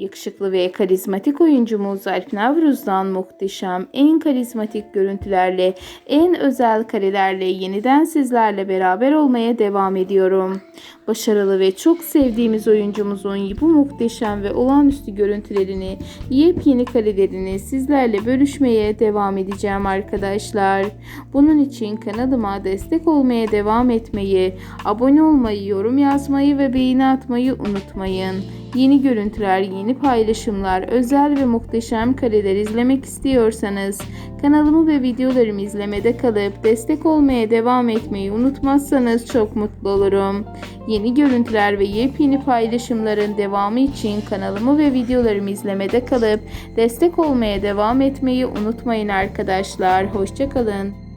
Yakışıklı ve karizmatik oyuncumuz Alp Navruz'dan muhteşem, en karizmatik görüntülerle, en özel karelerle yeniden sizlerle beraber olmaya devam ediyorum. Başarılı ve çok sevdiğimiz oyuncumuzun bu muhteşem ve olağanüstü görüntülerini, yepyeni karelerini sizlerle bölüşmeye devam edeceğim arkadaşlar. Bunun için kanalıma destek olmaya devam etmeyi, abone olmayı, yorum yazmayı ve beğeni atmayı unutmayın. Yeni görüntüler, yeni paylaşımlar, özel ve muhteşem kareler izlemek istiyorsanız kanalımı ve videolarımı izlemede kalıp destek olmaya devam etmeyi unutmazsanız çok mutlu olurum. Yeni görüntüler ve yepyeni paylaşımların devamı için kanalımı ve videolarımı izlemede kalıp destek olmaya devam etmeyi unutmayın arkadaşlar. Hoşçakalın.